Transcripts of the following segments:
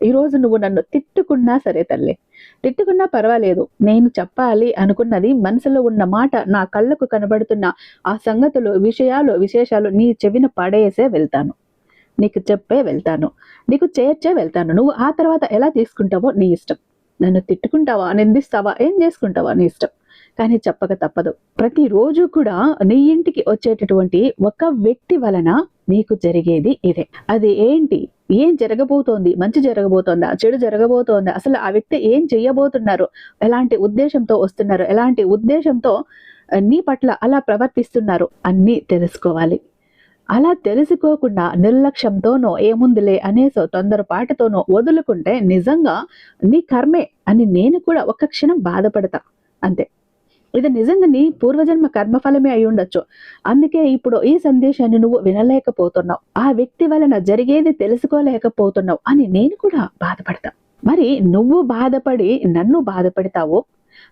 ఈరోజు నువ్వు నన్ను తిట్టుకున్నా సరే తల్లి. తిట్టుకున్నా పర్వాలేదు. నేను చెప్పాలి అనుకున్నది మనసులో ఉన్న మాట నా కళ్ళకు కనబడుతున్న ఆ సంగతులు విషయాలు విశేషాలు నీ చెవిన పడేసే వెళ్తాను. నీకు చెప్పే వెళ్తాను. నీకు చేర్చే వెళ్తాను. నువ్వు ఆ తర్వాత ఎలా తీసుకుంటావో నీ ఇష్టం. నన్ను తిట్టుకుంటావా నిందిస్తావా ఏం చేసుకుంటావా నీ ఇష్టం. కానీ చెప్పక తప్పదు. ప్రతిరోజు కూడా నీ ఇంటికి వచ్చేటటువంటి ఒక వ్యక్తి వలన నీకు జరిగేది ఇదే. అది ఏంటి? ఏం జరగబోతోంది? మంచి జరగబోతోందా? చెడు జరగబోతోందా? అసలు ఆ వ్యక్తి ఏం చెయ్యబోతున్నారు ఎలాంటి ఉద్దేశంతో వస్తున్నారు? ఎలాంటి ఉద్దేశంతో నీ పట్ల అలా ప్రవర్తిస్తున్నారు? అన్నీ తెలుసుకోవాలి. అలా తెలుసుకోకుండా నిర్లక్ష్యంతోనో ఏముందిలే అనేసో తొందరపాటుతోనో వదులుకుంటే నిజంగా నీ కర్మే అని నేను కూడా ఒక్క క్షణం బాధపడతా. అంతే. ఇది నిజంగా నీ పూర్వజన్మ కర్మఫలమే అయి ఉండొచ్చు. అందుకే ఇప్పుడు ఈ సందేశాన్ని నువ్వు వినలేకపోతున్నావు. ఆ వ్యక్తి వలన జరిగేది తెలుసుకోలేకపోతున్నావు అని నేను కూడా బాధపడతా. మరి నువ్వు బాధపడి నన్ను బాధపడతావో?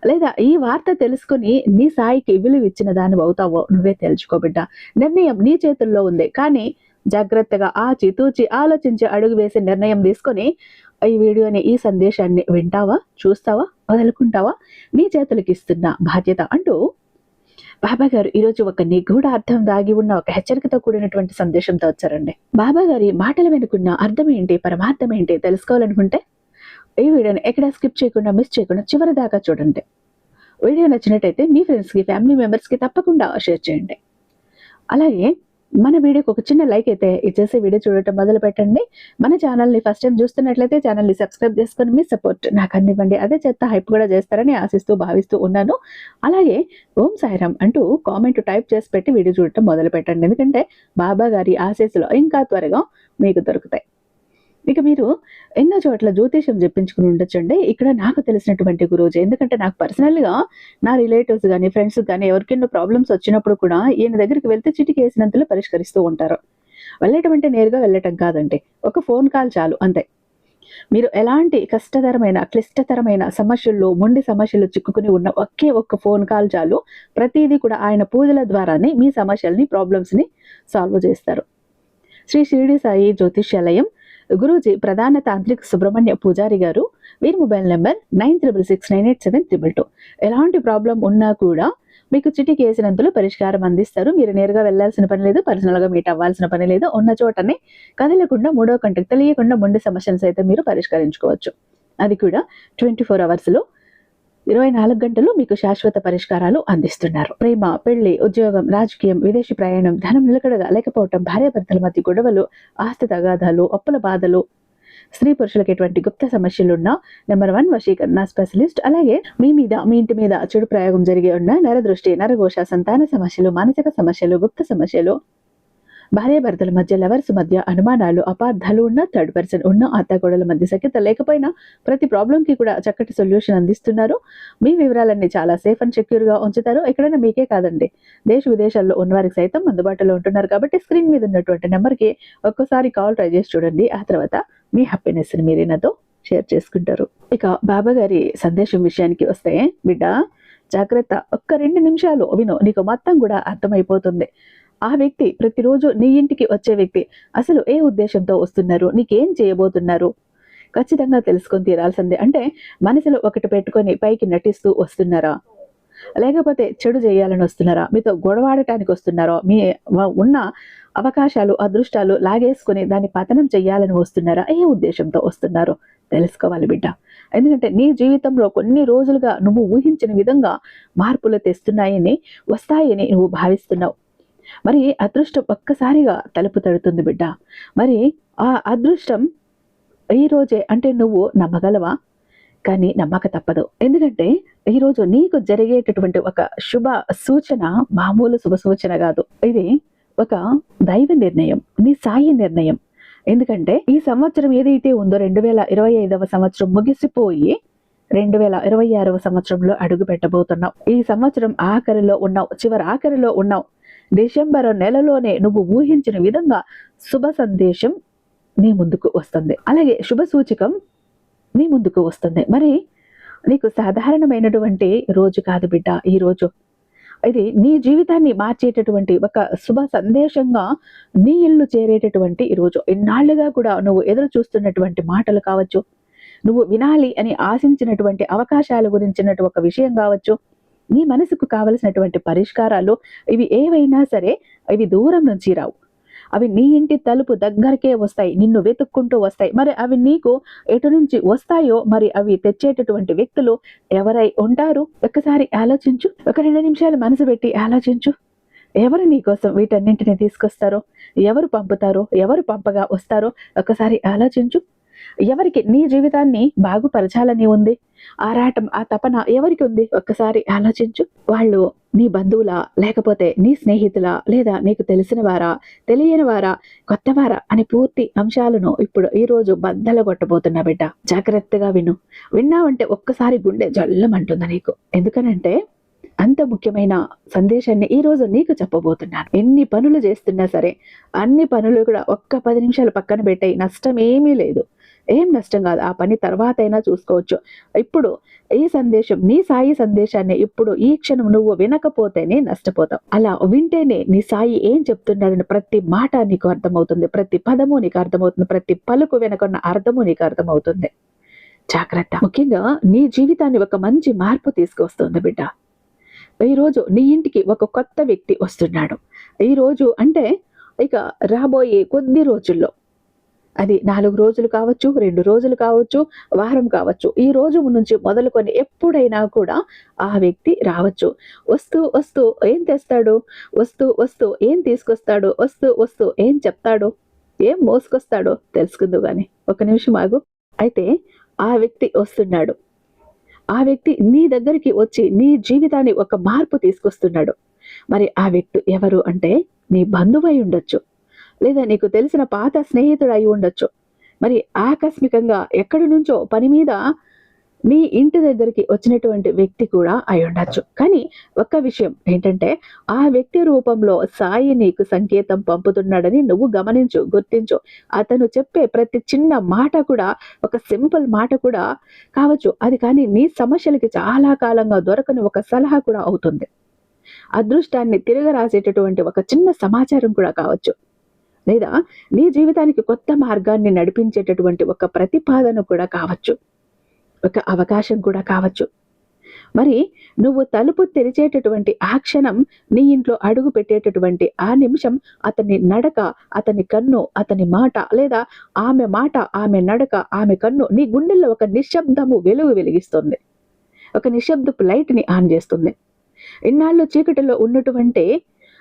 లేదా ఈ వార్త తెలుసుకుని నీ సాయికి విలువ ఇచ్చిన దాన్ని అవుతావో? నువ్వే తెలుసుకోబిడ్డ నిర్ణయం నీ చేతుల్లో ఉంది. కానీ జాగ్రత్తగా ఆచి తూచి ఆలోచించి అడుగు వేసి నిర్ణయం తీసుకొని ఈ వీడియోని ఈ సందేశాన్ని వింటావా చూస్తావా వదులుకుంటావా? నీ చేతులకి ఇస్తున్న బాధ్యత అంటూ బాబా గారు ఈరోజు ఒక నిగూఢ అర్థం దాగి ఉన్న ఒక హెచ్చరికతో కూడినటువంటి సందేశంతో వచ్చారండి. బాబా గారి మాటల వెనుకున్న అర్థం ఏంటి పరమార్థం ఏంటి తెలుసుకోవాలనుకుంటే ఈ వీడియోని ఎక్కడ స్కిప్ చేయకుండా మిస్ చేయకుండా చివరి దాకా చూడండి. వీడియో నచ్చినట్టయితే మీ ఫ్రెండ్స్కి ఫ్యామిలీ మెంబర్స్కి తప్పకుండా షేర్ చేయండి. అలాగే మన వీడియోకి ఒక చిన్న లైక్ అయితే ఇచ్చేసి వీడియో చూడటం మొదలు పెట్టండి. మన ఛానల్ని ఫస్ట్ టైం చూస్తున్నట్లయితే ఛానల్ని సబ్స్క్రైబ్ చేసుకొని మీ సపోర్ట్ నాకు అందివ్వండి. అదే చెత్త హైప్ కూడా చేస్తారని ఆశిస్తూ భావిస్తూ ఉన్నాను. అలాగే ఓం సాయిరామ్ అంటూ కామెంట్ టైప్ చేసి పెట్టి వీడియో చూడటం మొదలు పెట్టండి. ఎందుకంటే బాబా గారి ఆశీస్సులో ఇంకా త్వరగా మీకు దొరుకుతాయి. ఇక మీరు ఎన్నో చోట్ల జ్యోతిషం చెప్పించుకుని ఉండొచ్చండి. ఇక్కడ నాకు తెలిసినటువంటి గురువుజీ ఎందుకంటే నాకు పర్సనల్గా నా రిలేటివ్స్ కానీ ఫ్రెండ్స్ కానీ ఎవరికెన్నో ప్రాబ్లమ్స్ వచ్చినప్పుడు కూడా ఈయన దగ్గరికి వెళ్తే చిటికి వేసినంతలో పరిష్కరిస్తూ ఉంటారు. వెళ్ళటం అంటే నేరుగా వెళ్ళటం కాదండి. ఒక ఫోన్ కాల్ చాలు అంతే. మీరు ఎలాంటి కష్టతరమైన క్లిష్టతరమైన సమస్యల్లో మొండి సమస్యలు చిక్కుకుని ఉన్న ఒకే ఒక్క ఫోన్ కాల్ చాలు. ప్రతిదీ కూడా ఆయన పూజల ద్వారానే మీ సమస్యల్ని ప్రాబ్లమ్స్ని సాల్వ్ చేస్తారు. శ్రీ షిరిడి సాయి జ్యోతిష్యాలయం గురూజీ ప్రధాన తాంత్రిక సుబ్రహ్మణ్య పూజారి గారు వీరి mobile number nine triple six nine eight seven triple two. ఎలాంటి ప్రాబ్లం ఉన్నా కూడా మీకు చిటికి వేసినంతలో పరిష్కారం అందిస్తారు. మీరు నేరుగా వెళ్ళాల్సిన పని లేదు పర్సనల్గా మీట్ అవ్వాల్సిన పని లేదు. ఉన్న చోటనే కదలకుండా మూడో కంటకు తెలియకుండా మొండి సమస్యలు సైతం మీరు పరిష్కరించుకోవచ్చు. అది కూడా ట్వంటీ ఫోర్ అవర్స్లో ఇరవై నాలుగు గంటలు మీకు శాశ్వత పరిష్కారాలు అందిస్తున్నారు. ప్రేమ పెళ్ళి ఉద్యోగం రాజకీయం విదేశీ ప్రయాణం ధనం నిలకడగా లేకపోవటం భార్యాభర్తల మధ్య గొడవలు ఆస్తి తగాదాలు అప్పుల బాధలు. స్త్రీ పురుషులకు ఎటువంటి గుప్త సమస్యలున్నా నెంబర్ వన్ వశీకరణ స్పెషలిస్ట్. అలాగే మీ మీద మీ ఇంటి మీద చెడు ప్రయోగం జరిగి ఉన్న నరదృష్టి నరఘోష సంతాన సమస్యలు మానసిక సమస్యలు గుప్త సమస్యలు. భార్యాభర్తల మధ్య లవర్స్ మధ్య అనుమానాలు అపార్థాలు ఉన్న థర్డ్ పర్సన్ ఉన్న అత్తగోడల మధ్య సఖ్యత లేకపోయినా ప్రతి ప్రాబ్లంకి కూడా చక్కటి సొల్యూషన్ అందిస్తున్నారు. మీ వివరాలన్నీ చాలా సేఫ్ అండ్ సెక్యూర్గా ఉంచుతారు. ఎక్కడైనా మీకే కాదండి. దేశ విదేశాల్లో ఉన్నవారికి సైతం అందుబాటులో ఉంటున్నారు కాబట్టి స్క్రీన్ మీద ఉన్నటువంటి నెంబర్కి ఒక్కసారి కాల్ ట్రై చేసి చూడండి. ఆ తర్వాత మీ హ్యాపీనెస్ని మీరే నాతో షేర్ చేసుకుంటారు. ఇక బాబా గారి సందేశం విషయానికి వస్తే బిడ్డ జాగ్రత్త. ఒక్క రెండు నిమిషాలు. విను నీకు మొత్తం కూడా అర్థమైపోతుంది. ఆ వ్యక్తి ప్రతిరోజు నీ ఇంటికి వచ్చే వ్యక్తి. అసలు ఏ ఉద్దేశంతో వస్తున్నారు? నీకేం చేయబోతున్నారు? ఖచ్చితంగా తెలుసుకొని తీరాల్సిందే. అంటే మనసులో ఒకటి పెట్టుకొని పైకి నటిస్తూ వస్తున్నారా? లేకపోతే చెడు చేయాలని వస్తున్నారా? మీతో గొడవాడటానికి వస్తున్నారా? మీ ఉన్న అవకాశాలు అదృష్టాలు లాగేసుకొని దాన్ని పతనం చేయాలని వస్తున్నారా? ఏ ఉద్దేశంతో వస్తున్నారు? తెలుసుకోవాలి బిడ్డ. ఎందుకంటే నీ జీవితంలో కొన్ని రోజులుగా నువ్వు ఊహించిన విధంగా మార్పులు తెస్తున్నాయని వస్తాయని నువ్వు భావిస్తున్నావు. మరి అదృష్టం ఒక్కసారిగా తలుపు తడుతుంది బిడ్డ. మరి ఆ అదృష్టం ఈ రోజే అంటే నువ్వు నమ్మగలవా? కానీ నమ్మక తప్పదు. ఎందుకంటే ఈరోజు నీకు జరిగేటటువంటి ఒక శుభ సూచన మామూలు శుభ సూచన కాదు. ఇది ఒక దైవ నిర్ణయం నీ సాయి నిర్ణయం. ఎందుకంటే ఈ సంవత్సరం ఏదైతే ఉందో రెండు వేల ఇరవై ఐదవ సంవత్సరం ముగిసిపోయి రెండు వేల ఇరవై ఆరవ సంవత్సరంలో అడుగు పెట్టబోతున్నావు ఈ సంవత్సరం ఆఖరిలో ఉన్నావు చివరి ఆఖరిలో ఉన్నావు. డిసెంబర్ నెలలోనే నువ్వు ఊహించిన విధంగా శుభ సందేశం నీ ముందుకు వస్తుంది. అలాగే శుభ సూచకం నీ ముందుకు వస్తుంది. మరి నీకు సాధారణమైనటువంటి రోజు కాదు బిడ్డ ఈ రోజు. ఇది నీ జీవితాన్ని మార్చేటటువంటి ఒక శుభ సందేశంగా నీ ఇల్లు చేరేటటువంటి ఈ రోజు. కూడా నువ్వు ఎదురు చూస్తున్నటువంటి మాటలు కావచ్చు నువ్వు వినాలి అని ఆశించినటువంటి అవకాశాల గురించినటువంటి ఒక విషయం కావచ్చు నీ మనసుకు కావలసినటువంటి పరిష్కారాలు ఇవి ఏవైనా సరే ఇవి దూరం నుంచి రావు. అవి నీ ఇంటి తలుపు దగ్గరకే వస్తాయి నిన్ను వెతుక్కుంటూ వస్తాయి. మరి అవి నీకు ఎటు నుంచి వస్తాయో మరి అవి తెచ్చేటటువంటి వ్యక్తులు ఎవరై ఉంటారు? ఒక్కసారి ఆలోచించు. ఒక రెండు నిమిషాలు మనసు పెట్టి ఆలోచించు. ఎవరు నీ కోసం వీటన్నింటిని తీసుకొస్తారో ఎవరు పంపుతారో ఎవరు పంపగా వస్తారో ఒకసారి ఆలోచించు. ఎవరికి నీ జీవితాన్ని బాగుపరచాలని ఉంది? ఆరాటం ఆ తపన ఎవరికి ఉంది? ఒక్కసారి ఆలోచించు. వాళ్ళు నీ బంధువులా లేకపోతే నీ స్నేహితులా లేదా నీకు తెలిసిన వారా తెలియని వారా కొత్తవారా అని పూర్తి అంశాలను ఇప్పుడు ఈ రోజు కొట్టబోతున్నా బిడ్డ. జాగ్రత్తగా విను. విన్నావంటే ఒక్కసారి గుండె జల్లమంటుంది నీకు. ఎందుకనంటే అంత ముఖ్యమైన సందేశాన్ని ఈ రోజు నీకు చెప్పబోతున్నాను. ఎన్ని పనులు చేస్తున్నా సరే అన్ని పనులు కూడా ఒక్క పది నిమిషాలు పక్కన పెట్టాయి. నష్టం ఏమీ లేదు. ఏం నష్టం కాదు. ఆ పని తర్వాత అయినా చూసుకోవచ్చు. ఇప్పుడు ఈ సందేశం నీ సాయి సందేశాన్ని ఇప్పుడు ఈ క్షణం నువ్వు వినకపోతేనే నష్టపోతావు. అలా వింటేనే నీ సాయి ఏం చెప్తున్నాడని ప్రతి మాట నీకు అర్థమవుతుంది. ప్రతి పదము నీకు అర్థమవుతుంది. ప్రతి పలుకు వెనకున్న అర్థము నీకు అర్థమవుతుంది. జాగ్రత్త. ముఖ్యంగా నీ జీవితాన్ని ఒక మంచి మార్పు తీసుకొస్తుంది బిడ్డ. ఈరోజు నీ ఇంటికి ఒక కొత్త వ్యక్తి వస్తున్నాడు. ఈరోజు అంటే ఇక రాబోయే కొద్ది రోజుల్లో అది నాలుగు రోజులు కావచ్చు రెండు రోజులు కావచ్చు వారం కావచ్చు. ఈ రోజు నుంచి మొదలుకొని ఎప్పుడైనా కూడా ఆ వ్యక్తి రావచ్చు. వస్తూ వస్తూ ఏం తెస్తాడు? వస్తూ వస్తూ ఏం తీసుకొస్తాడు? వస్తూ వస్తూ ఏం చెప్తాడు? ఏం మోసుకొస్తాడో తెలుసుకుందు కానీ ఒక నిమిషం ఆగు. అయితే ఆ వ్యక్తి వస్తున్నాడు. ఆ వ్యక్తి నీ దగ్గరికి వచ్చి నీ జీవితాన్ని ఒక మార్పు తీసుకొస్తున్నాడు. మరి ఆ వ్యక్తి ఎవరు అంటే నీ బంధువై ఉండొచ్చు. లేదా నీకు తెలిసిన పాత స్నేహితుడు అయి ఉండొచ్చు. మరి ఆకస్మికంగా ఎక్కడి నుంచో పని మీద నీ ఇంటి దగ్గరికి వచ్చినటువంటి వ్యక్తి కూడా అయి ఉండొచ్చు. కానీ ఒక్క విషయం ఏంటంటే ఆ వ్యక్తి రూపంలో సాయి నీకు సంకేతం పంపుతున్నాడని నువ్వు గమనించు గుర్తించు. అతను చెప్పే ప్రతి చిన్న మాట కూడా ఒక సింపుల్ మాట కూడా కావచ్చు. అది కానీ నీ సమస్యలకి చాలా కాలంగా దొరకని ఒక సలహా కూడా అవుతుంది. అదృష్టాన్ని తిరగరాసేటటువంటి ఒక చిన్న సమాచారం కూడా కావచ్చు. లేదా నీ జీవితానికి కొత్త మార్గాన్ని నడిపించేటటువంటి ఒక ప్రతిపాదన కూడా కావచ్చు. ఒక అవకాశం కూడా కావచ్చు. మరి నువ్వు తలుపు తెరిచేటటువంటి ఆ క్షణం నీ ఇంట్లో అడుగు పెట్టేటటువంటి ఆ నిమిషం అతని నడక అతని కన్ను అతని మాట లేదా ఆమె మాట ఆమె నడక ఆమె కన్ను నీ గుండెల్లో ఒక నిశ్శబ్దము వెలుగు వెలిగిస్తుంది. ఒక నిశ్శబ్దపు లైట్ని ఆన్ చేస్తుంది. ఇన్నాళ్ళు చీకటిలో ఉన్నటువంటి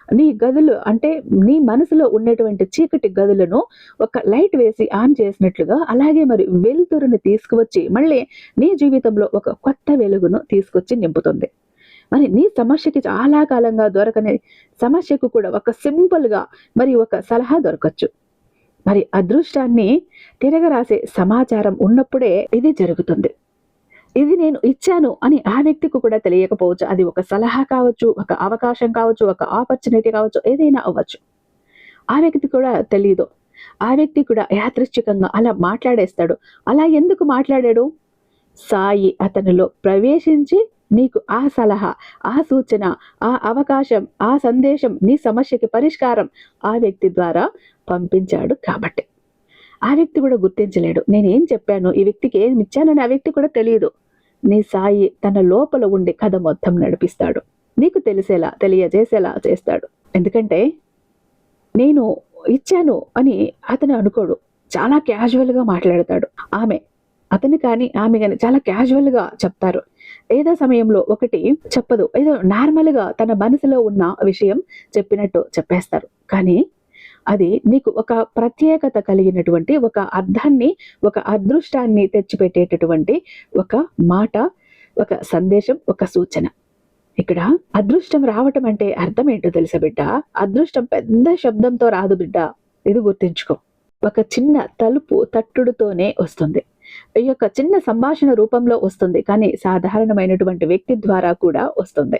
నీ గదులు అంటే నీ మనసులో ఉన్నటువంటి చీకటి గదులను ఒక లైట్ వేసి ఆన్ చేసినట్లుగా అలాగే మరి వెలుతురుని తీసుకువచ్చి మళ్ళీ నీ జీవితంలో ఒక కొత్త వెలుగును తీసుకొచ్చి నింపుతుంది. మరి నీ సమస్యకి చాలా కాలంగా దొరకని సమస్యకు కూడా ఒక సింపుల్గా మరి ఒక సలహా దొరకచ్చు. మరి అదృష్టాన్ని తిరగరాసే సమాచారం ఉన్నప్పుడే ఇది జరుగుతుంది. ఇది నేను ఇచ్చాను అని ఆ వ్యక్తికి కూడా తెలియకపోవచ్చు. అది ఒక సలహా కావచ్చు ఒక అవకాశం కావచ్చు ఒక ఆపర్చునిటీ కావచ్చు ఏదైనా అవ్వచ్చు. ఆ వ్యక్తి కూడా తెలియదు ఆ వ్యక్తి కూడా యాదృచ్ఛికంగా అలా మాట్లాడేస్తాడు. అలా ఎందుకు మాట్లాడాడు? సాయి అతనిలో ప్రవేశించి నీకు ఆ సలహా ఆ సూచన ఆ అవకాశం ఆ సందేశం నీ సమస్యకి పరిష్కారం ఆ వ్యక్తి ద్వారా పంపించాడు కాబట్టి. ఆ వ్యక్తి కూడా గుర్తించలేడు. నేనేం చెప్పాను? ఈ వ్యక్తికి ఏం ఇచ్చానని ఆ వ్యక్తి కూడా తెలియదు. నీ సాయి తన లోపల ఉండి కథ మొత్తం నడిపిస్తాడు. నీకు తెలిసేలా తెలియజేసేలా చేస్తాడు. ఎందుకంటే నేను ఇచ్చాను అని అతను అనుకోడు. చాలా క్యాజువల్గా మాట్లాడతాడు. ఆమె అతను కానీ ఆమె కానీ చాలా క్యాజువల్గా చెప్తారు. ఏదో సమయంలో ఒకటి చెప్పదు. ఏదో నార్మల్గా తన మనసులో ఉన్న విషయం చెప్పినట్టు చెప్పేస్తారు. కానీ అది నీకు ఒక ప్రత్యేకత కలిగినటువంటి ఒక అర్థాన్ని ఒక అదృష్టాన్ని తెచ్చిపెట్టేటటువంటి ఒక మాట ఒక సందేశం ఒక సూచన. ఇక్కడ అదృష్టం రావటం అంటే అర్థం ఏంటో తెలుసా బిడ్డ? అదృష్టం పెద్ద శబ్దంతో రాదు బిడ్డ. ఇది గుర్తుంచుకో. ఒక చిన్న తలుపు తట్టుడుతోనే వస్తుంది. ఈ యొక్క చిన్న సంభాషణ రూపంలో వస్తుంది. కానీ సాధారణమైనటువంటి వ్యక్తి ద్వారా కూడా వస్తుంది.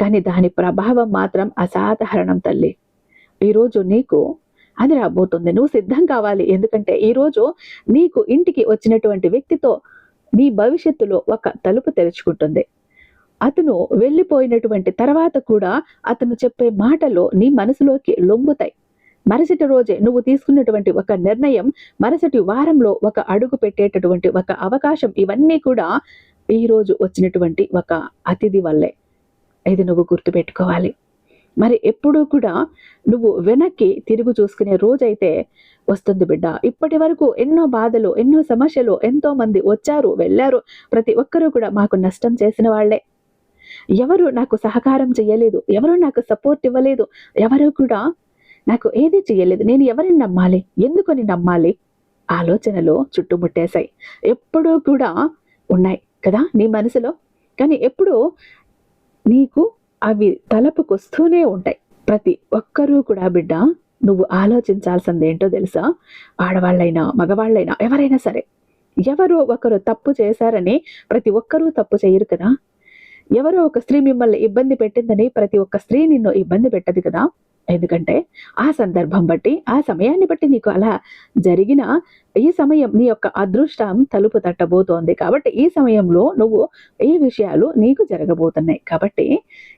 కానీ దాని ప్రభావం మాత్రం అసాధారణం తల్లి. ఈరోజు నీకు అది రాబోతుంది. నువ్వు సిద్ధం కావాలి. ఎందుకంటే ఈరోజు నీకు ఇంటికి వచ్చినటువంటి వ్యక్తితో నీ భవిష్యత్తులో ఒక తలుపు తెరుచుకుంటుంది. అతను వెళ్ళిపోయినటువంటి తర్వాత కూడా అతను చెప్పే మాటలు నీ మనసులోకి లొంగుతాయి. మరుసటి రోజే నువ్వు తీసుకున్నటువంటి ఒక నిర్ణయం మరుసటి వారంలో ఒక అడుగు పెట్టేటటువంటి ఒక అవకాశం ఇవన్నీ కూడా ఈ రోజు వచ్చినటువంటి ఒక అతిథి వల్లే. ఇది నువ్వు గుర్తుపెట్టుకోవాలి. మరి ఎప్పుడూ కూడా నువ్వు వెనక్కి తిరుగు చూసుకునే రోజైతే వస్తుంది బిడ్డ. ఇప్పటి వరకు ఎన్నో బాధలు ఎన్నో సమస్యలు ఎంతో మంది వచ్చారు వెళ్ళారు. ప్రతి ఒక్కరూ కూడా మాకు నష్టం చేసిన వాళ్ళే. ఎవరు నాకు సహకారం చేయలేదు ఎవరు నాకు సపోర్ట్ ఇవ్వలేదు ఎవరు కూడా నాకు ఏది చేయలేదు నేను ఎవరిని నమ్మాలి? ఎందుకని నమ్మాలి? ఆలోచనలు చుట్టుముట్టేశాయి. ఎప్పుడూ కూడా ఉన్నాయి కదా నీ మనసులో. కానీ ఎప్పుడూ నీకు అవి తలపుకొస్తూనే ఉంటాయి. ప్రతి ఒక్కరూ కూడా బిడ్డ నువ్వు ఆలోచించాల్సింది ఏంటో తెలుసా? ఆడవాళ్ళైనా మగవాళ్ళైనా ఎవరైనా సరే ఎవరో ఒకరు తప్పు చేశారని ప్రతి ఒక్కరూ తప్పు చేయరు కదా? ఎవరో ఒక స్త్రీ మిమ్మల్ని ఇబ్బంది పెట్టిందని ప్రతి ఒక్క స్త్రీ నిన్ను ఇబ్బంది పెట్టదు కదా? ఎందుకంటే ఆ సందర్భం బట్టి ఆ సమయాన్ని బట్టి నీకు అలా జరిగిన ఈ సమయం నీ యొక్క అదృష్టం తలుపు తట్టబోతోంది. కాబట్టి ఈ సమయంలో నువ్వు ఈ విషయాలు నీకు జరగబోతున్నాయి. కాబట్టి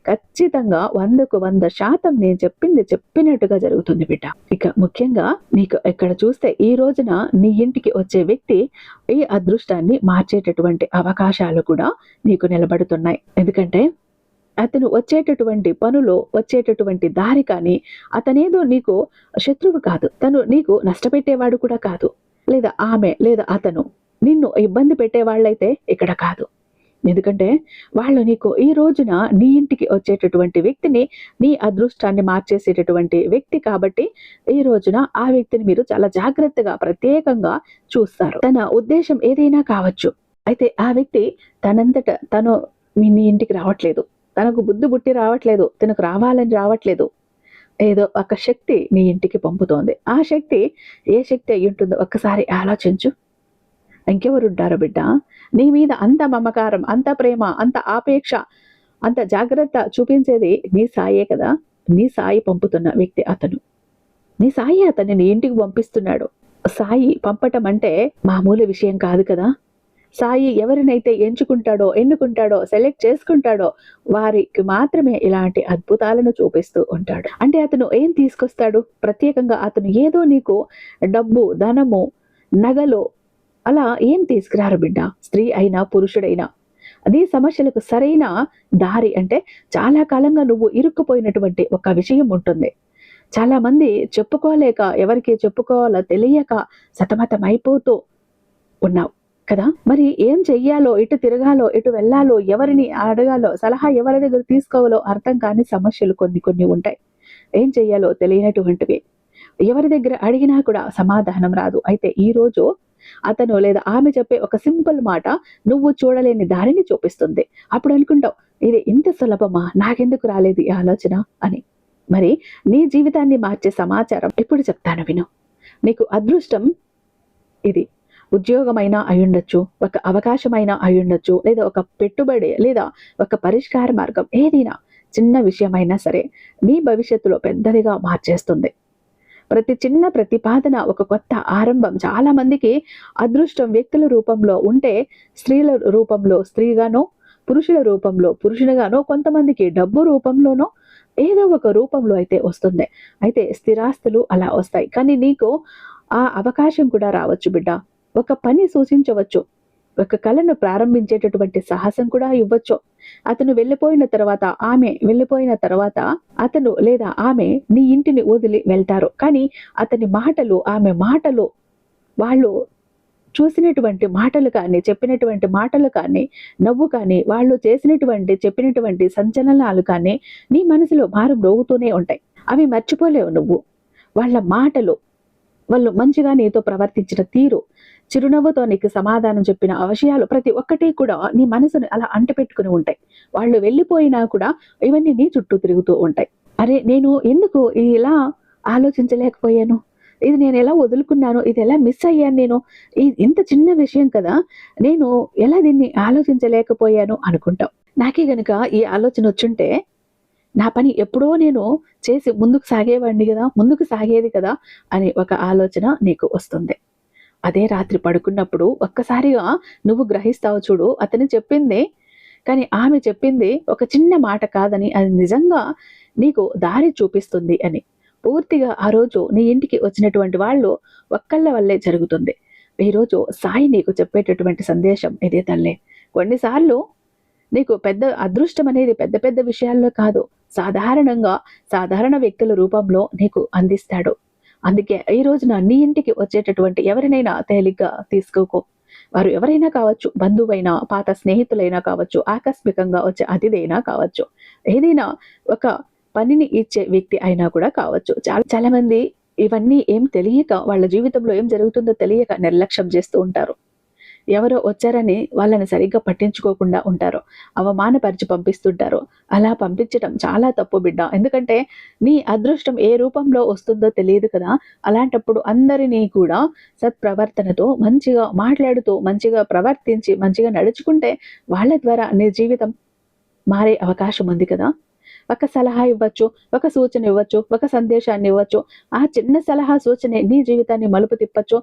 ఖచ్చితంగా వందకు వంద శాతం నేను చెప్పింది చెప్పినట్టుగా జరుగుతుంది బిడ్డ. ఇక ముఖ్యంగా నీకు ఇక్కడ చూస్తే ఈ రోజున నీ ఇంటికి వచ్చే వ్యక్తి ఈ అదృష్టాన్ని మార్చేటటువంటి అవకాశాలు కూడా నీకు నిలబడుతున్నాయి. ఎందుకంటే అతను వచ్చేటటువంటి పనులు వచ్చేటటువంటి దారి కానీ అతనేదో నీకు శత్రువు కాదు. తను నీకు నష్టపెట్టేవాడు కూడా కాదు. లేదా ఆమె లేదా అతను నిన్ను ఇబ్బంది పెట్టేవాళ్ళైతే ఇక్కడ కాదు. ఎందుకంటే వాళ్ళు నీకు ఈ రోజున నీ ఇంటికి వచ్చేటటువంటి వ్యక్తిని నీ అదృష్టాన్ని మార్చేసేటటువంటి వ్యక్తి కాబట్టి ఈ రోజున ఆ వ్యక్తిని మీరు చాలా జాగ్రత్తగా ప్రత్యేకంగా చూస్తారు. తన ఉద్దేశం ఏదైనా కావచ్చు. అయితే ఆ వ్యక్తి తనంతట తను మీ నీ ఇంటికి రావట్లేదు. తనకు బుద్ధి బుట్టి రావట్లేదు తనకు రావాలని రావట్లేదు. ఏదో ఒక శక్తి నీ ఇంటికి పంపుతోంది. ఆ శక్తి ఏ శక్తి అయి ఉంటుందో ఒక్కసారి ఆలోచించు. ఇంకెవరుంటారు బిడ్డ? నీ మీద అంత మమకారం అంత ప్రేమ అంత ఆపేక్ష అంత జాగ్రత్త చూపించేది నీ సాయే కదా? నీ సాయి పంపుతున్న వ్యక్తి అతను. నీ సాయి అతన్ని నీ ఇంటికి పంపిస్తున్నాడు. సాయి పంపటం అంటే మామూలు విషయం కాదు కదా? సాయి ఎవరినైతే ఎంచుకుంటాడో ఎన్నుకుంటాడో సెలెక్ట్ చేసుకుంటాడో వారికి మాత్రమే ఇలాంటి అద్భుతాలను చూపిస్తూ ఉంటాడు. అంటే అతను ఏం తీసుకొస్తాడు? ప్రత్యేకంగా అతను ఏదో నీకు డబ్బు ధనము నగలు అలా ఏం తీసుకురారు బిడ్డ? స్త్రీ అయినా పురుషుడైనా. అది సమస్యలకు సరైన దారి అంటే చాలా కాలంగా నువ్వు ఇరుక్కుపోయినటువంటి ఒక విషయం ఉంటుంది. చాలా మంది చెప్పుకోలేక ఎవరికి చెప్పుకోవాలో తెలియక సతమతమైపోతూ ఉన్నావు. కదా? మరి ఏం చెయ్యాలో ఎటు తిరగాలో ఎటు వెళ్ళాలో ఎవరిని అడగాలో సలహా ఎవరి దగ్గర తీసుకోవాలో అర్థం కాని సమస్యలు కొన్ని కొన్ని ఉంటాయి. ఏం చెయ్యాలో తెలియనటువంటివి. ఎవరి దగ్గర అడిగినా కూడా సమాధానం రాదు. అయితే ఈ రోజు అతను లేదా ఆమె చెప్పే ఒక సింపుల్ మాట నువ్వు చూడలేని దారిని చూపిస్తుంది. అప్పుడు అనుకుంటావు ఇది ఇంత సులభమా? నాకెందుకు రాలేదు ఈ ఆలోచన? అని. మరి నీ జీవితాన్ని మార్చే సమాచారం ఇప్పుడు చెప్తాను విను. నీకు అదృష్టం ఇది. ఉద్యోగమైనా అయ్యుండొచ్చు ఒక అవకాశమైనా అయ్యుండొచ్చు లేదా ఒక పెట్టుబడి లేదా ఒక పరిష్కార మార్గం ఏదైనా చిన్న విషయమైనా సరే మీ భవిష్యత్తులో పెద్దదిగా మార్చేస్తుంది. ప్రతి చిన్న ప్రతిపాదన ఒక కొత్త ఆరంభం చాలామందికి అదృష్టం వ్యక్తుల రూపంలో ఉంటే స్త్రీల రూపంలో స్త్రీగానో పురుషుల రూపంలో పురుషునిగానో కొంతమందికి డబ్బు రూపంలోనో ఏదో ఒక రూపంలో అయితే వస్తుంది. అయితే స్థిరాస్తులు అలా వస్తాయి. కానీ నీకు ఆ అవకాశం కూడా రావచ్చు బిడ్డ. ఒక పని సూచించవచ్చు. ఒక కళను ప్రారంభించేటటువంటి సాహసం కూడా ఇవ్వచ్చు. అతను వెళ్ళిపోయిన తర్వాత ఆమె వెళ్ళిపోయిన తర్వాత అతను లేదా ఆమె నీ ఇంటిని వదిలి వెళ్తారు. కానీ అతని మాటలు ఆమె మాటలు వాళ్ళు చూసినటువంటి మాటలు కానీ చెప్పినటువంటి మాటలు కానీ నవ్వు కానీ వాళ్ళు చేసినటువంటి చెప్పినటువంటి సంచలనాలు కానీ నీ మనసులో మారు మ్రోగుతూనే ఉంటాయి. అవి మర్చిపోలేవు నువ్వు. వాళ్ళ మాటలు వాళ్ళు మంచిగా నీతో ప్రవర్తించిన తీరు చిరునవ్వుతో నీకు సమాధానం చెప్పిన అవశయాలు విషయాలు ప్రతి ఒక్కటి కూడా నీ మనసుని అలా అంటపెట్టుకుని ఉంటాయి. వాళ్ళు వెళ్ళిపోయినా కూడా ఇవన్నీ నీ చుట్టూ తిరుగుతూ ఉంటాయి. అరే నేను ఎందుకు ఇలా ఆలోచించలేకపోయాను? ఇది నేను ఎలా వదులుకున్నాను? ఇది ఎలా మిస్ అయ్యాను నేను? ఈ- ఇంత చిన్న విషయం కదా నేను ఎలా దీన్ని ఆలోచించలేకపోయాను అనుకుంటాం నాకే గనుక ఈ ఆలోచన వచ్చుంటే నా పని ఎప్పుడో నేను చేసి ముందుకు సాగేవాడిని కదా ముందుకు సాగేది కదా అని ఒక ఆలోచన నీకు వస్తుంది. అదే రాత్రి పడుకున్నప్పుడు ఒక్కసారిగా నువ్వు గ్రహిస్తావు చూడు అతను చెప్పింది. కానీ ఆమె చెప్పింది ఒక చిన్న మాట కాదని అది నిజంగా నీకు దారి చూపిస్తుంది అని. పూర్తిగా ఆ రోజు నీ ఇంటికి వచ్చినటువంటి వాళ్ళు ఒక్కళ్ళ వల్లే జరుగుతుంది. ఈరోజు సాయి నీకు చెప్పేటటువంటి సందేశం ఇదే తల్లే. కొన్నిసార్లు నీకు పెద్ద అదృష్టం అనేది పెద్ద పెద్ద విషయాల్లో కాదు. సాధారణంగా సాధారణ వ్యక్తుల రూపంలో నీకు అందిస్తాడు. అందుకే ఈ రోజున నీ ఇంటికి వచ్చేటటువంటి ఎవరినైనా తేలిగ్గా తీసుకోకు. వారు ఎవరైనా కావచ్చు బంధువైనా పాత స్నేహితులైనా కావచ్చు ఆకస్మికంగా వచ్చే అతిథైనా కావచ్చు ఏదైనా ఒక పనిని ఇచ్చే వ్యక్తి అయినా కూడా కావచ్చు. చాలా చాలా మంది ఇవన్నీ ఏం తెలియక వాళ్ళ జీవితంలో ఏం జరుగుతుందో తెలియక నిర్లక్ష్యం చేస్తూ ఉంటారు. ఎవరో వచ్చారని వాళ్ళని సరిగ్గా పట్టించుకోకుండా ఉంటారు. అవమానపరిచి పంపిస్తుంటారు. అలా పంపించడం చాలా తప్పు బిడ్డ. ఎందుకంటే నీ అదృష్టం ఏ రూపంలో వస్తుందో తెలియదు కదా. అలాంటప్పుడు అందరినీ కూడా సత్ప్రవర్తనతో మంచిగా మాట్లాడుతూ మంచిగా ప్రవర్తించి మంచిగా నడుచుకుంటే వాళ్ళ ద్వారా నీ జీవితం మారే అవకాశం ఉంది కదా. ఒక సలహా ఇవ్వచ్చు ఒక సూచన ఇవ్వచ్చు ఒక సందేశాన్ని ఇవ్వచ్చు. ఆ చిన్న సలహా సూచనే నీ జీవితాన్ని మలుపు తిప్పచ్చు.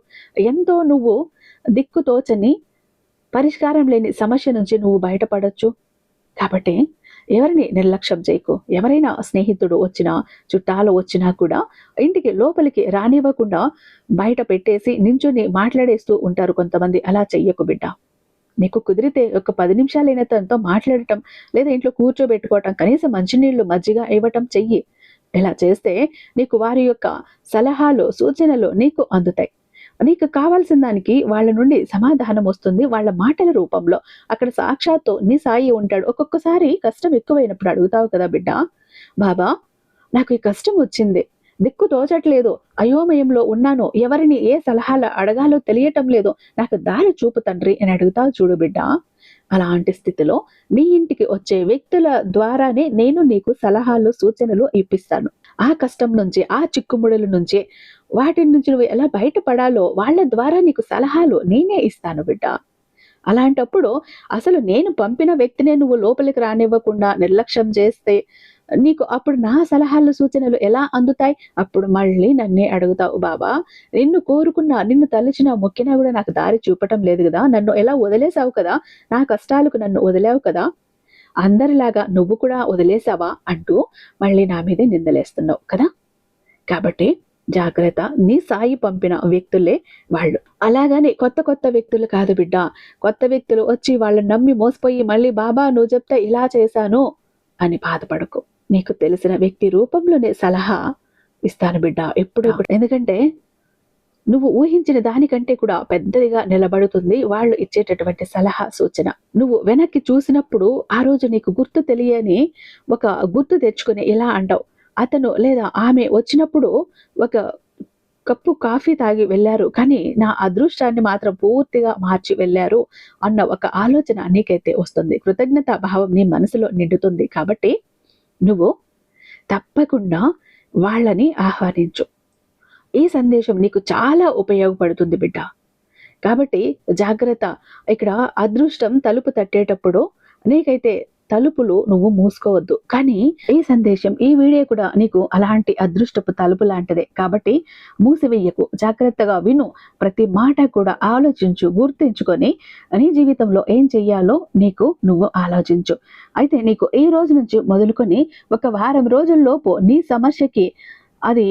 ఎంతో నువ్వు దిక్కుతోచని పరిష్కారం లేని సమస్య నుంచి నువ్వు బయటపడచ్చు. కాబట్టి ఎవరిని నిర్లక్ష్యం చేయకు. ఎవరైనా స్నేహితుడు వచ్చినా చుట్టాలు వచ్చినా కూడా ఇంటికి లోపలికి రానివ్వకుండా బయట పెట్టేసి నించుని మాట్లాడేస్తూ ఉంటారు కొంతమంది. అలా చెయ్యకు బిడ్డ. నీకు కుదిరితే ఒక పది నిమిషాలైన తనతో మాట్లాడటం లేదా ఇంట్లో కూర్చోబెట్టుకోవటం కనీసం మంచినీళ్ళు మజ్జిగ ఇవ్వటం చెయ్యి. ఇలా చేస్తే నీకు వారి యొక్క సలహాలు సూచనలు నీకు అందుతాయి. నీకు కావాల్సిన దానికి వాళ్ళ నుండి సమాధానం వస్తుంది వాళ్ళ మాటల రూపంలో. అక్కడ సాక్షాత్తు నీ సాయి ఉంటాడు. ఒక్కొక్కసారి కష్టం ఎక్కువైనప్పుడు అడుగుతావు కదా బిడ్డ బాబా నాకు ఈ కష్టం వచ్చింది. దిక్కు తోచట్లేదు. అయోమయంలో ఉన్నాను ఎవరిని ఏ సలహాలు అడగాలో తెలియటం లేదు నాకు దారి చూపు తండ్రి అని అడుగుతా చూడు బిడ్డ. అలాంటి స్థితిలో నీ ఇంటికి వచ్చే వ్యక్తుల ద్వారానే నేను నీకు సలహాలు సూచనలు ఇప్పిస్తాను. ఆ కష్టం నుంచి ఆ చిక్కుముడుల నుంచి వాటి నుంచి నువ్వు ఎలా బయటపడాలో వాళ్ళ ద్వారా నీకు సలహాలు నేనే ఇస్తాను బిడ్డ. అలాంటప్పుడు అసలు నేను పంపిన వ్యక్తినే నువ్వు లోపలికి రానివ్వకుండా నిర్లక్ష్యం చేస్తే నీకు అప్పుడు నా సలహాలు సూచనలు ఎలా అందుతాయి? అప్పుడు మళ్ళీ నన్నే అడుగుతావు బాబా. నిన్ను కోరుకున్నా నిన్ను తలచినా మొక్కినా కూడా నాకు దారి చూపటం లేదు కదా. నన్ను ఎలా వదిలేసావు కదా? నా కష్టాలకు నన్ను వదిలావు కదా? అందరిలాగా నువ్వు కూడా వదిలేసావా అంటూ మళ్ళీ నా మీదే నిందలేస్తున్నావు కదా? కాబట్టి జాగ్రత్త. నీ సాయి పంపిన వ్యక్తులే వాళ్ళు. అలాగని కొత్త కొత్త వ్యక్తులు కాదు బిడ్డ. కొత్త వ్యక్తులు వచ్చి వాళ్ళని నమ్మి మోసపోయి మళ్ళీ బాబా నువ్వు చెప్తే ఇలా చేశాను అని బాధపడకు. నీకు తెలిసిన వ్యక్తి రూపంలోనే సలహా ఇస్తాను బిడ్డ ఎప్పుడు ఎందుకంటే నువ్వు ఊహించిన దానికంటే కూడా పెద్దదిగా నిలబడుతుంది వాళ్ళు ఇచ్చేటటువంటి సలహా సూచన. నువ్వు వెనక్కి చూసినప్పుడు ఆ రోజు నీకు గుర్తు తెలియని ఒక గుర్తు తెచ్చుకుని ఇలా అంటావు. అతను లేదా ఆమె వచ్చినప్పుడు ఒక కప్పు కాఫీ తాగి వెళ్ళారు కానీ నా అదృష్టాన్ని మాత్రం పూర్తిగా మార్చి వెళ్ళారు అన్న ఒక ఆలోచన నీకైతే వస్తుంది. కృతజ్ఞత భావం నీ మనసులో నిండుతుంది కాబట్టి నువ్వు తప్పకుండా వాళ్ళని ఆహ్వానించు. ఈ సందేశం నీకు చాలా ఉపయోగపడుతుంది బిడ్డ. కాబట్టి జాగ్రత్త. ఇక్కడ అదృష్టం తలుపు తట్టేటప్పుడు నీకైతే తలుపులు నువ్వు మూసుకోవద్దు. కానీ ఈ సందేశం ఈ వీడియో కూడా నీకు అలాంటి అదృష్టపు తలుపు లాంటిదే. కాబట్టి మూసివేయకు జాగ్రత్తగా విను. ప్రతి మాట కూడా ఆలోచించు గుర్తించుకొని నీ జీవితంలో ఏం చెయ్యాలో నీకు నువ్వు ఆలోచించు. అయితే నీకు ఈ రోజు నుంచి మొదలుకొని ఒక వారం రోజుల్లోపు నీ సమస్యకి అది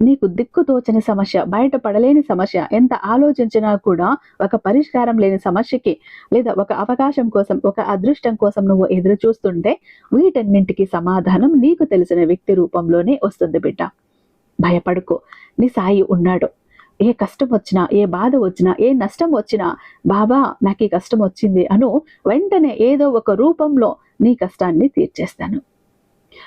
నీకు దిక్కు తోచని సమస్య బయటపడలేని సమస్య ఎంత ఆలోచించినా కూడా ఒక పరిష్కారం లేని సమస్యకి లేదా ఒక అవకాశం కోసం ఒక అదృష్టం కోసం నువ్వు ఎదురు చూస్తుంటే వీటన్నింటికి సమాధానం నీకు తెలిసిన వ్యక్తి రూపంలోనే వస్తుంది బిడ్డ. భయపడుకో. నీ సాయి ఉన్నాడు. ఏ కష్టం వచ్చినా ఏ బాధ వచ్చినా ఏ నష్టం వచ్చినా బాబా నాకు ఈ కష్టం వచ్చింది అను వెంటనే ఏదో ఒక రూపంలో నీ కష్టాన్ని తీర్చేస్తాను.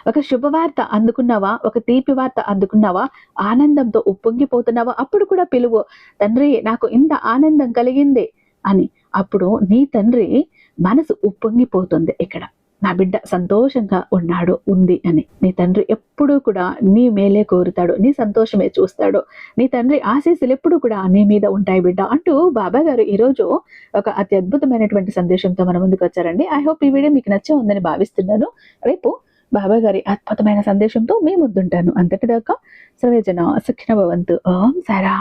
ఒక శుభవార్త అందుకున్నావా? ఒక తీపి వార్త అందుకున్నావా? ఆనందంతో ఉప్పొంగిపోతున్నావా? అప్పుడు కూడా పిలువు తండ్రి నాకు ఇంత ఆనందం కలిగింది అని. అప్పుడు నీ తండ్రి మనసు ఉప్పొంగిపోతుంది ఇక్కడ. నా బిడ్డ సంతోషంగా ఉన్నాడు ఉంది అని. నీ తండ్రి ఎప్పుడూ కూడా నీ మేలే కోరుతాడు నీ సంతోషమే చూస్తాడు. నీ తండ్రి ఆశీస్సులు ఎప్పుడు కూడా నీ మీద ఉంటాయి బిడ్డ అంటూ బాబా గారు ఈరోజు ఒక అతి అద్భుతమైనటువంటి సందేశంతో మన ముందుకు వచ్చారండి. ఐ హోప్ ఈ వీడియో మీకు నచ్చే ఉందని భావిస్తున్నాను. రేపు బాబా గారి అద్భుతమైన సందేశంతో మీ ముందుంటాను. అంతటిదాకా సర్వేజన సుఖిన భవంతు. ఓం సారా.